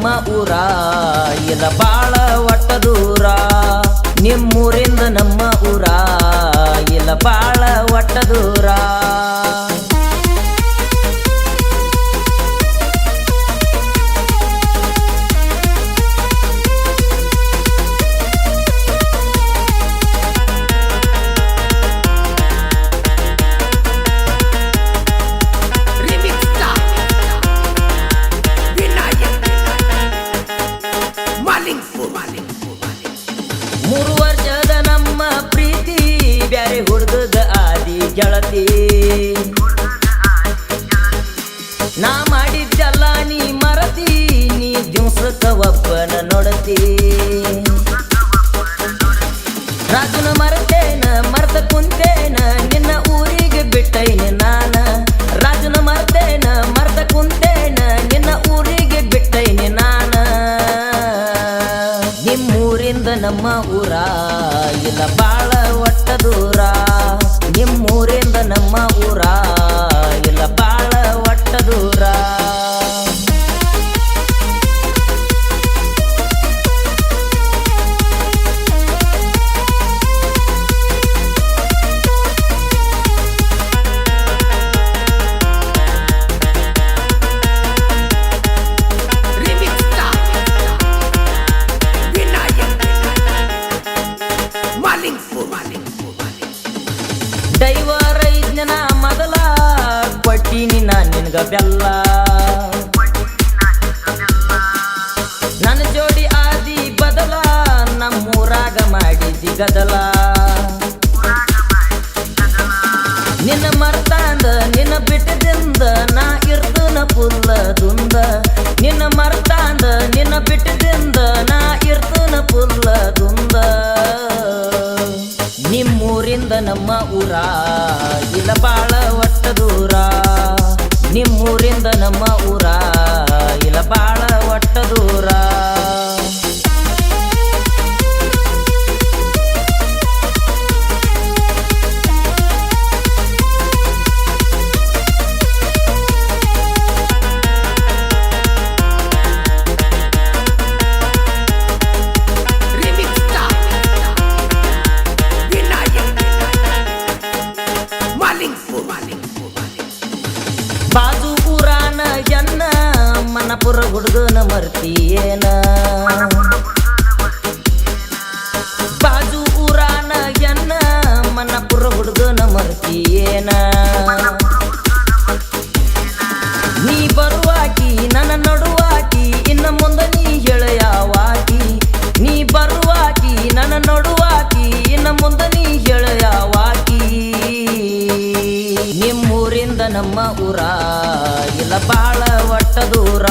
ನಮ್ಮ ಊರ ಇಲ್ಲ ಬಾಳ ಒಟ್ಟ ದೂರ. ನಿಮ್ಮೂರಿಂದ ನಮ್ಮ ಊರ ಇಲ್ಲ ಬಾಳ ಒಟ್ಟ ದೂರ. ನೋಡತಿ ರಾಜನ ಮರತೇನ, ಮರ್ತ ಕುಂತೇನ, ನಿನ್ನ ಊರಿಗೆ ಬಿಟ್ಟೈನ ನಾನ. ರಾಜನ ಮರ್ತೇನ, ಮರ್ತ ಕುಂತೇನ, ನಿನ್ನ ಊರಿಗೆ ಬಿಟ್ಟೈನ ನಾನ. ನಿಮ್ಮೂರಿಂದ ನಮ್ಮ ಊರ ಇಲ್ಲ, ಬಾಳ ನಿನ್ಗ ಬೆಲ್ಲ ನನ್ನ ಜೋಡಿ ಆದಿ ಬದಲ, ನಮ್ಮೂರಾಗ ಮಾಡಿದಿ ಗದಲ ನಿನ್ನ ಮರ್ತಾಂದ, ನಿನ್ನ ಬಿಟ್ಟದಿಂದ ನಾ ಇರ್ತನ ಪುಲ್ಲ ದುಂದ. ನಿನ್ನ ಮರ್ತಾಂದ, ನಿನ್ನ ಬಿಟ್ಟದಿಂದ ನಾ ಇರ್ತನ ಪುಲ್ಲ ದುಂದ. ನಿಮ್ಮೂರಿಂದ ನಮ್ಮ ಊರ ಇಲ್ಲ ಬಾಳ ಮನಪುರ ಹುಡುಗನ ಮರ್ತಿಯೇನ? ಬಾಜು ಊರಾನ ಎನ್ನ? ಮನಪುರ ಹುಡುಗನ ಮರ್ತಿಯೇನ? ನೀ ಬರುವಾಕಿ, ನನ್ನ ನಡುವಾಕಿ, ಇನ್ನ ಮುಂದೆ ನೀ ಹೇಳಯಾವಾಕಿ. ನೀ ಬರುವಾಕಿ, ನನ್ನ ನಡುವಾಕಿ, ಇನ್ನ ಮುಂದೆ ನೀ ಹೇಳಯಾವಾಕಿ. ನಿಮ್ಮೂರಿಂದ ನಮ್ಮ ಊರ, ಇಲ್ಲ ಬಾಳ ಒಟ್ಟ ದೂರ.